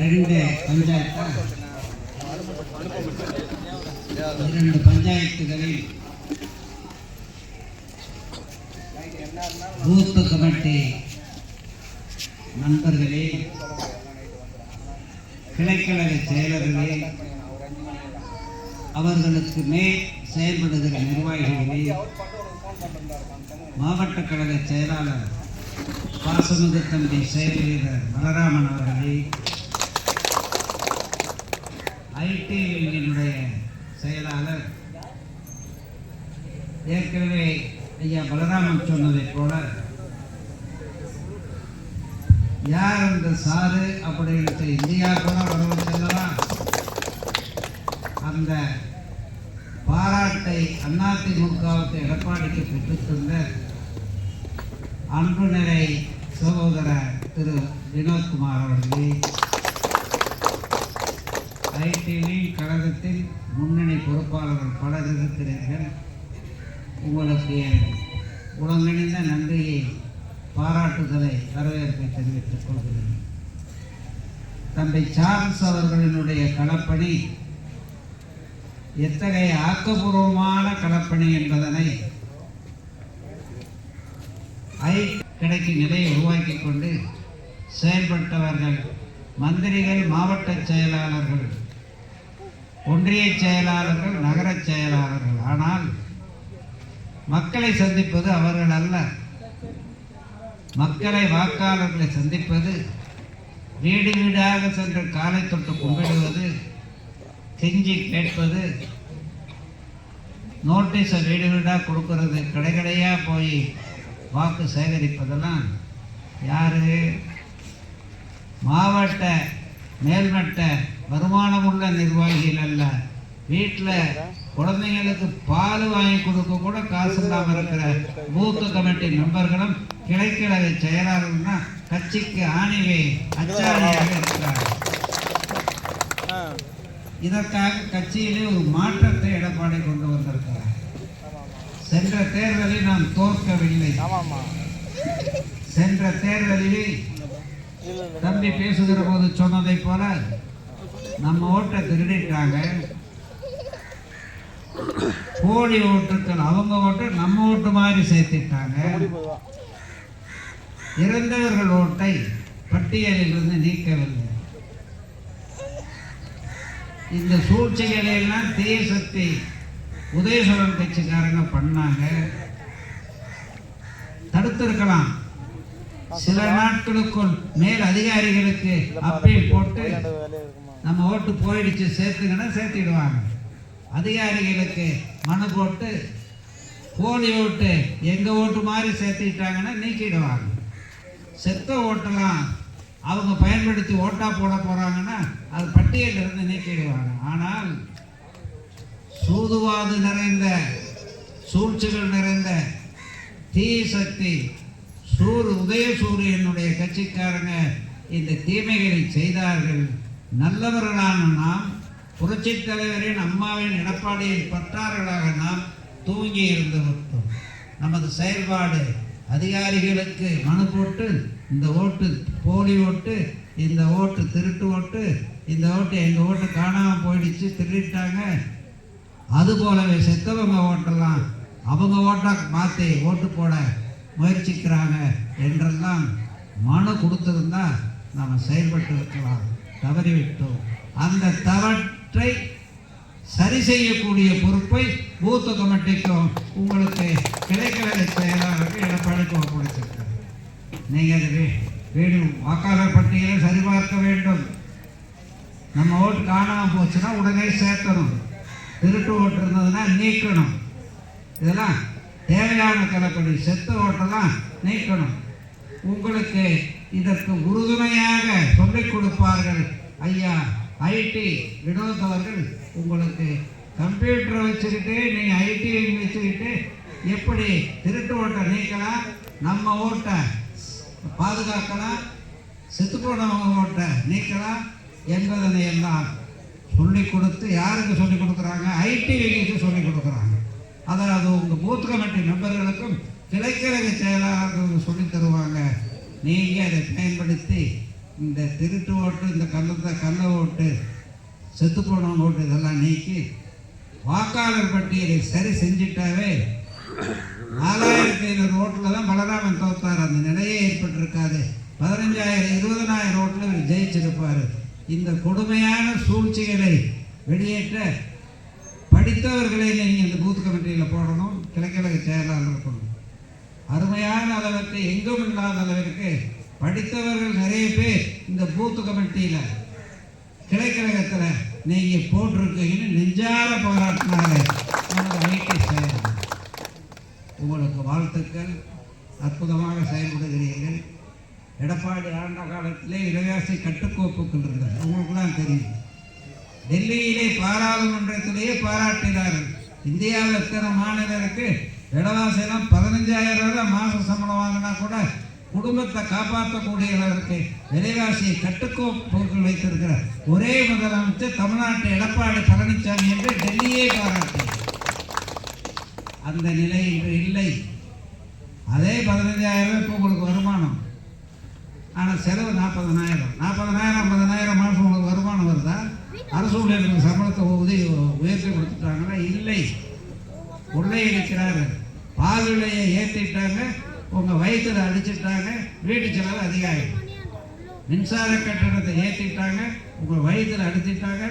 ரெண்டு பஞ்சாயத்தா. இரண்டு பஞ்சாயத்துகளில் பூத்து கமிட்டி நண்பர்களே கிளைக்கழக செயலர்களே அவர்களுக்கு மேல் செயல்படுகிற நிர்வாகிகளே மாவட்ட கழக செயலாளர் பாசமுக தம்பி செயலர் பலராமன் அவர்களே ஐடி யூனியனுடைய செயலாளர். ஏற்கனவே ஐயா பலராமன் சொன்னதைப் போல யார் அந்த சாரு அப்படின்ட்டு இந்தியா கூட வரவு செல்லலாம் அந்த பாராட்டை அதிமுகவுக்கு எடப்பாடிக்கு பெற்றுத்தந்த அன்பு நிலை சகோதரர் திரு வினோத்குமார் அவர்களே ஐடிவி கழகத்தில் முன்னணி பொறுப்பாளர்கள் பலர் இருக்கிறீர்கள் உங்களுக்கு உலகணிந்த நன்றியை பாராட்டுதலை வரவேற்பை தெரிவித்துக் கொள்கிறேன். தந்தை சார்ல்ஸ் அவர்களினுடைய களப்பணி எத்தகைய ஆக்கப்பூர்வமான களப்பணி என்பதனை ஐ கிடைக்கும் நிலையை உருவாக்கி கொண்டு செயல்பட்டவர்கள் மந்திரிகள் மாவட்ட செயலாளர்கள் ஒன்றிய செயலாளர்கள் நகர செயலாளர்கள். ஆனால் மக்களை சந்திப்பது அவர்கள் அல்ல. மக்களை வாக்காளர்களை சந்திப்பது வீடு வீடாக சென்று காலை தொட்டு கும்பிடுவது கெஞ்சி கேட்பது நோட்டீஸை வீடு வீடாக கொடுக்கறது கடைகடையாக போய் வாக்கு சேகரிப்பதெல்லாம் யார்? மாவட்ட மேல்மட்ட வருமானமுள்ள நிர்வாகிகள் அல்ல. வீட்டில் குழந்தைங்களுக்கு பால் வாங்கி கொடுக்க கூட காசு இல்லாமல் இருக்கிற மூத்த கமிட்டி மெம்பர்களும் கிளைக்கிழக செயலாளர்கள்னா கட்சிக்கு ஆணிவே அச்சாணியாக இருக்கிறார் இதற்காக கட்சியிலே ஒரு மாற்றத்தை எடப்பாடி கொண்டு வந்திருக்கிறார். சென்ற தேர்தலில் நாம் தோற்கவில்லை. சென்ற தேர்தலில் தம்பி பேசுகிற போது சொன்னதை போல நம்ம ஓட்டை திருடிட்டாங்க. போலி ஓட்டுக்கள் அவங்க ஓட்டு நம்ம ஓட்டு மாதிரி சேர்த்துட்டாங்க இறந்தவர்கள் ஓட்டை பட்டியலில் இருந்து நீக்கவில்லை. இந்த சூழ்ச்சிகளை எல்லாம் தீய சக்தி உதயசூரன் கட்சிக்காரங்க பண்ணாங்க. தடுத்திருக்கலாம். சில நாட்களுக்குள் மேல் அதிகாரிகளுக்கு அப்பீல் போட்டு நம்ம ஓட்டு போயிடுச்சு சேர்த்துங்கன்னா சேர்த்திடுவாங்க. அதிகாரிகளுக்கு மனு போட்டு போலி ஓட்டு எங்கள் ஓட்டு மாதிரி சேர்த்துக்கிட்டாங்கன்னா நீக்கிடுவாங்க. செத்த ஓட்டெல்லாம் அவங்க பயன்படுத்தி ஓட்டாக போட போகிறாங்கன்னா அது பட்டியலில் இருந்து நீக்கிடுவாங்க. ஆனால் சூதுவாது நிறைந்த சூழ்ச்சிகள் நிறைந்த தீ சக்தி சூர் உதயசூரியனுடைய கட்சிக்காரங்க இந்த தீமைகளை செய்தார்கள். நல்லவர்களான நாம் புரட்சித் தலைவரின் அம்மாவின் எடப்பாடியின் பற்றார்களாக நாம் தூங்கி இருந்து விட்டோம். நமது செயல்பாடு அதிகாரிகளுக்கு மனு போட்டு இந்த ஓட்டு போலி ஓட்டு இந்த ஓட்டு திருட்டு ஓட்டு இந்த ஓட்டு எங்கள் ஓட்டு காணாமல் போயிடுச்சு திருடிட்டாங்க. அது போலவே செத்தவங்க ஓட்டெல்லாம் அவங்க ஓட்டாக மாற்றி ஓட்டு போட முயற்சிக்கிறாங்க என்றெல்லாம் மனு கொடுத்துருந்தா நாம் செயல்பட்டு இருக்கலாம். தவறிவிட்டோம். அந்த தவற்றை சரி செய்யக்கூடிய பொறுப்பை பூத்த கமிட்டிக்கும் உங்களுக்கு கிளைக்கழக செயலாளருக்கு எடப்பாடிக்கு ஒப்படைச்சிருக்காங்க நீங்கள் அது வீ- வீடு வாக்காளர் பட்டியலை சரிபார்க்க வேண்டும். நம்ம ஓட்டு காணாமல் போச்சுன்னா உடனே சேர்க்கணும். திருட்டு ஓட்டு இருந்ததுன்னா நீக்கணும். இதெல்லாம் தேவையான கலப்படி செத்த ஓட்டெல்லாம் நீக்கணும். உங்களுக்கு இதற்கு உறுதுணையாக சொல்லிக் கொடுப்பார்கள். ஐயா ஐடி வினோத் அவர்கள் உங்களுக்கு கம்ப்யூட்டரை வச்சுக்கிட்டு நீங்கள் ஐடி வச்சுக்கிட்டு எப்படி திருட்டு ஓட்டை நீக்கலாம் நம்ம ஓட்டை பாதுகாக்கலாம் செத்து போனவங்க ஓட்டை நீக்கலாம் என்பதனை எல்லாம் சொல்லிக் கொடுத்து யாருக்கு சொல்லிக் கொடுக்குறாங்க? ஐடிவிக்கு சொல்லிக் கொடுக்குறாங்க. அதாவது உங்கள் பூத் கமிட்டி மெம்பர்களுக்கும் கிளைக்கழக செயலாளர்களுக்கு சொல்லித் தருவாங்க. நீங்கள் அதை பயன்படுத்தி இந்த திருட்டு ஓட்டு இந்த கள்ளத்தை கள்ள ஓட்டு செத்து போன ஓட்டு இதெல்லாம் நீக்கி வாக்காளர் பட்டியலை சரி செஞ்சிட்டாவே நாலாயிரத்தி ஐநூறு ஓட்டில் தான் பலராமன் தோத்தார். அந்த நிலையே ஏற்பட்டிருக்காது. பதினஞ்சாயிரம் இருபதனாயிரம் ஓட்டில் இவர் ஜெயிச்சிருப்பார். இந்த கொடுமையான சூழ்ச்சிகளை வெளியேற்ற படித்தவர்களை நீங்கள் இந்த பூத் கமிட்டியில் போடணும். கிழக்கிழக்கு செயலாளர் இருக்கணும் அருமையான அளவிற்கு எங்கும் இல்லாத அளவிற்கு படித்தவர்கள் நிறைய பேர் இந்த பூத்து கமிட்டியில் கிளைக்கழகத்தில் நீங்கள் போட்டிருக்கீங்கன்னு நெஞ்சார பாராட்டினாங்க நமது ஐடி உங்களுக்கு வாழ்த்துக்கள். அற்புதமாக செயல்படுகிறீர்கள். எடப்பாடி ஆண்ட காலத்திலே விலைவாசி கட்டுக்கோப்புகள் இருந்தது. உங்களுக்குலாம் தெரியும். டெல்லியிலே பாராளுமன்றத்திலேயே பாராட்டினார்கள். இந்தியாவில் எத்தனை மாநிலம் விலைவாசியெல்லாம் பதினஞ்சாயிரம் ரூபாய் மாத சம்பளம் வாங்கினா கூட குடும்பத்தை காப்பாற்றக்கூடிய அளவிற்கு விலைவாசியை கட்டுக்கோப்புகள் வைத்திருக்கிற ஒரே முதலமைச்சர் தமிழ்நாட்டு எடப்பாடி பழனிசாமி என்று டெல்லியே பாராட்டினார் அந்த நிலை இன்று இல்லை. அதே பதினஞ்சாயிரம் இப்போ உங்களுக்கு வருமானம். ஆனால் செலவு நாற்பதனாயிரம். நாற்பதனாயிரம் ஐம்பதனாயிரம் மாதம் உங்களுக்கு வருமானம் வருதா? அரசு ஊழியர்களுக்கு சம்பளத்தை உதவி உயர்த்தி கொடுத்துட்டாங்கன்னா இல்லை. கொள்ளையடிக்கிறாரு இருக்கிறார்கள். விலையை ஏற்றிட்டாங்க உங்கள் வயிற்றில் அடிச்சிட்டாங்க வீட்டு செலவு அதிகாரம் மின்சார கட்டணத்தை ஏற்றிட்டாங்க உங்கள் வயிற்றில் அடிச்சிட்டாங்க.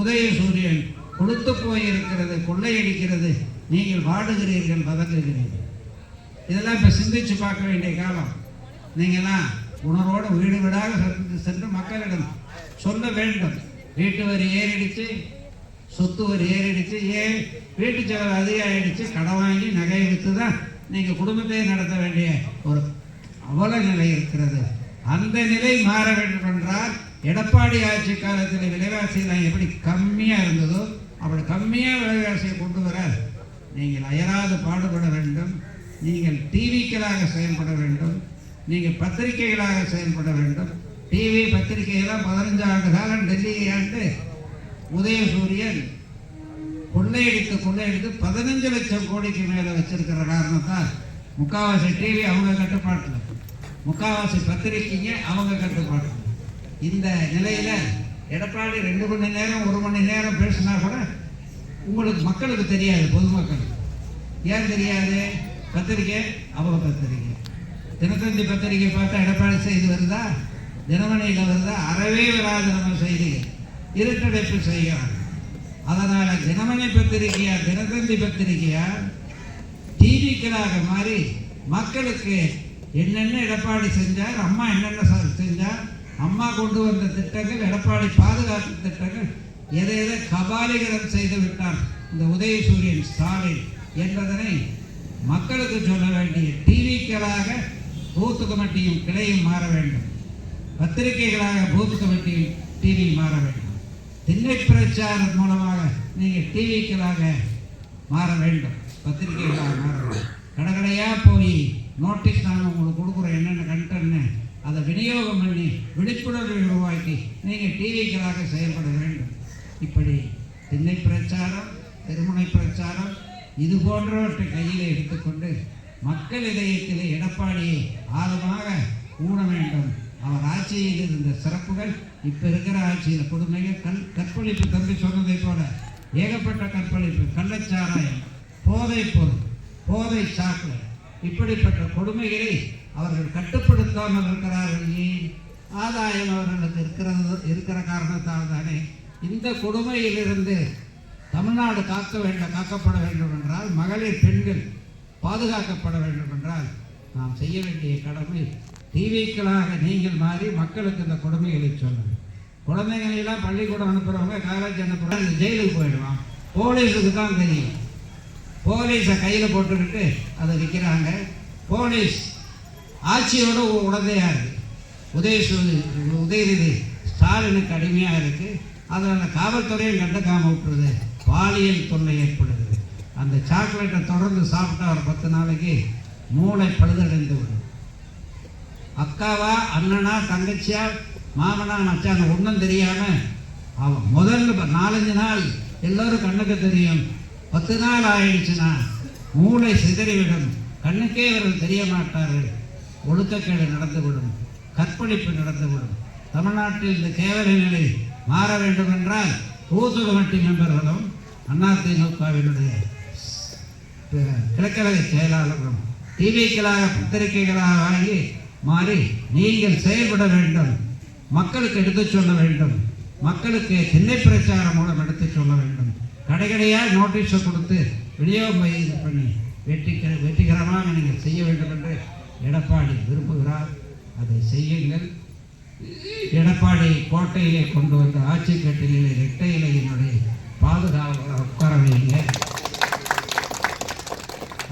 உதய சூரியன் கொடுத்து போயிருக்கிறது கொள்ளையடிக்கிறது நீங்கள் வாடுகிறீர்கள் பதங்குகிறீர்கள். இதெல்லாம் இப்போ சிந்திச்சு பார்க்க வேண்டிய காலம். நீங்களாம் உணர்வோடு வீடு வீடாக சென்று சென்று மக்களிடம் சொல்ல வேண்டும். வீட்டு வரி ஏறிடுச்சு சொத்து ஒரு ஏறிடுச்சு ஏன் வீட்டு செலவு அதிகமாகிடுச்சு கடன் வாங்கி நகை எடுத்து தான் நீங்கள் குடும்பத்தை நடத்த வேண்டிய ஒரு அவல நிலை இருக்கிறது. அந்த நிலை மாற வேண்டும் என்றால் எடப்பாடி ஆட்சி காலத்தில் விலைவாசியெல்லாம் எப்படி கம்மியாக இருந்ததோ அப்படி கம்மியாக விலைவாசியை கொண்டு வர நீங்கள் அயராது பாடுபட வேண்டும். நீங்கள் டிவிக்களாக செயல்பட வேண்டும். நீங்கள் பத்திரிகைகளாக செயல்பட வேண்டும். டிவி பத்திரிகையெல்லாம் பதினஞ்சு ஆண்டு காலம் டெல்லியை ஆண்டு உதயசூரியன் கொள்ளையடித்து கொள்ளையடித்து பதினஞ்சு லட்சம் கோடிக்கு மேலே வச்சிருக்கிற காரணத்தால் முக்காவாசி டிவி அவங்க கட்டுப்பாட்டில். முக்காவாசி பத்திரிக்கைங்க அவங்க கட்டுப்பாட்டில். இந்த நிலையில் எடப்பாடி ரெண்டு மணி நேரம் ஒரு மணி நேரம் பேசினா கூட உங்களுக்கு மக்களுக்கு தெரியாது பொதுமக்களுக்கு. ஏன் தெரியாது? பத்திரிக்கை அவங்க பத்திரிக்கை தினத்தந்தி பத்திரிக்கை பார்த்தா எடப்பாடி செய்தி வருதா? தினமணியில் வருதா? அறவே வராது நம்ம செய்தி இருட்டடைப்பு செய்யலாம் அதனால் தினமணி பத்திரிகையா தினத்தந்தி பத்திரிகையா டிவிக்களாக மாறி மக்களுக்கு என்னென்ன எடப்பாடி செஞ்சார் அம்மா என்னென்ன செஞ்சார் அம்மா கொண்டு வந்த திட்டங்கள் எடப்பாடி பாதுகாப்பு திட்டங்கள் எதை எதை கபாலிகரம் செய்து விட்டார் இந்த உதயசூரியன் ஸ்டாலின் என்பதனை மக்களுக்கு சொல்ல வேண்டிய டிவிக்களாக பூத்து கமிட்டியும் கிளையும் மாற வேண்டும். பத்திரிகைகளாக பூத்து கமிட்டியும் டிவி மாற வேண்டும். திண்ணை பிரச்சாரம் மூலமாக நீங்கள் டிவிக்களாக மாற வேண்டும். பத்திரிகைகளாக மாற வேண்டும். கடகடையாக போய் நோட்டீஸ் நாங்கள் உங்களுக்கு கொடுக்குறோம் என்னென்ன கண்டன்னு அதை விநியோகம் பண்ணி விழிப்புணர்வை உருவாக்கி நீங்கள் டிவிக்களாக செயல்பட வேண்டும். இப்படி திண்ணை பிரச்சாரம் திருமுனை பிரச்சாரம் இது போன்றவற்றை கையில் எடுத்துக்கொண்டு மக்கள் இதயத்திலே எடப்பாடியை ஆழமாக ஊன வேண்டும். அவர் ஆட்சியில் இருந்த சிறப்புகள் இப்போ இருக்கிற ஆட்சியில் கொடுமைகள் கல் கற்பழிப்பு தம்பி சொன்னதை போல ஏகப்பட்ட கற்பழிப்பு கள்ளச்சாராயம் போதை பொருள் போதை சாக்லேட் இப்படிப்பட்ட கொடுமைகளை அவர்கள் கட்டுப்படுத்தாமல் இருக்கிறார்கள். ஆதாயம் அவர்களுக்கு இருக்கிறது இருக்கிற காரணத்தால் தானே. இந்த கொடுமையிலிருந்து தமிழ்நாடு காக்க வேண்டும் காக்கப்பட வேண்டும் என்றால் மகளிர் பெண்கள் பாதுகாக்கப்பட வேண்டும் என்றால் நாம் செய்ய வேண்டிய கடமை டிவிக்களாக நீங்கள் மாறி மக்களுக்கு இந்த கொடுமைகளை சொல்லணும் குழந்தைங்களெல்லாம் பள்ளிக்கூடம் அனுப்புகிறவங்க காலேஜ் அனுப்புகிறவங்க ஜெயிலுக்கு போயிடுவான். போலீஸுக்கு தான் தெரியும். போலீஸை கையில் போட்டுக்கிட்டு அதை விற்கிறாங்க போலீஸ் ஆட்சியோட உடந்தையாக இருக்குது உதயசூரி உதயநிதி ஸ்டாலினுக்கு அடிமையாக இருக்குது அதனால் காவல்துறையும் கண்டுக்காம விட்டுருது. பாலியல் தொல்லை ஏற்படுது. அந்த சாக்லேட்டை தொடர்ந்து சாப்பிட்டா ஒரு பத்து நாளைக்கு மூளை பழுதடைந்து விடும். அக்காவா அண்ணனா தங்கச்சியா மாமனா மச்சான் ஒன்றும் தெரியாம அவன் முதல்ல ப- நாலஞ்சு நாள் எல்லோரும் கண்ணுக்கு தெரியும். பத்து நாள் ஆயிடுச்சுன்னா மூளை சிதறிவிடும். கண்ணுக்கே இவர்கள் தெரிய மாட்டார்கள். ஒழுக்கக்கேடு நடந்துவிடும். கற்பழிப்பு நடந்துவிடும். தமிழ்நாட்டில் இந்த கேவல நிலை மாற வேண்டும் என்றால் பூத்து கமிட்டி மெம்பர்களும் அதிமுகவினுடைய கிழக்கழக செயலாளர்களும் டிவிக்களாக பத்திரிகைகளாக வாங்கி மாறி நீங்கள் செயல்பட வேண்டும். மக்களுக்கு எடுத்துச் சொல்ல வேண்டும். மக்களுக்கு திண்ணை பிரச்சாரம் மூலம் எடுத்துச் சொல்ல வேண்டும். கடைகடையாக நோட்டீஸை கொடுத்து விநியோகம் இது பண்ணி வெற்றிகர வெற்றிகரமாக நீங்கள் செய்ய வேண்டும் என்று எடப்பாடி விரும்புகிறார். அதை செய்யுங்கள். எடப்பாடி கோட்டையிலே கொண்டு வந்த ஆட்சி கட்டிலே இரட்டை இலையினுடைய பாதுகாவலர் உட்கார வைங்க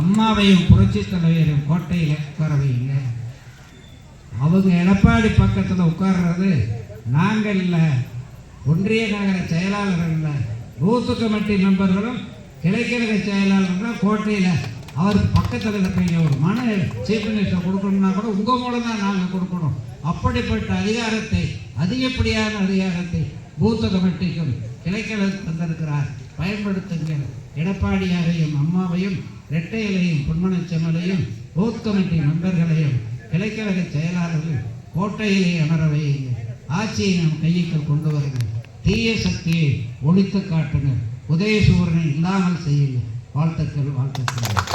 அம்மாவையும் புரட்சி தலைவரையும் கோட்டையில் உட்கார வைங்க அவங்க எடப்பாடி பக்கத்தில் உட்கார்றது நாங்கள் இல்லை. ஒன்றிய நகர செயலாளர்கள் இல்லை. பூத்து கமிட்டி மெம்பர்களும் கிழக்கிழக செயலாளர்கள் கோட்டையில். அவர் பக்கத்தில் இருப்பீங்க ஒரு மன சீஃப் மினிஸ்டர் கொடுக்கணும்னா கூட உங்கள் மூலம் தான் நாங்கள் கொடுக்கணும். அப்படிப்பட்ட அதிகாரத்தை அதிகப்படியான அதிகாரத்தை பூத்த கமிட்டிக்கும் கிளைக்கழகம் தந்திருக்கிறார். பயன்படுத்துங்கள். எடப்பாடியாரையும் அம்மாவையும் இரட்டை இலையும் பூத் கமிட்டி மெம்பர்களையும் கிளைக்கழக செயலாளர்கள் கோட்டையிலே அமர வையுங்கள் ஆட்சியை நம் கையுக்கு கொண்டு வருங்கள் தீய சக்தியை ஒழித்து காட்டுங்கள். உதயசூரனை இல்லாமல் செய்யுங்கள். வாழ்த்துக்கள் வாழ்த்துக்கள்.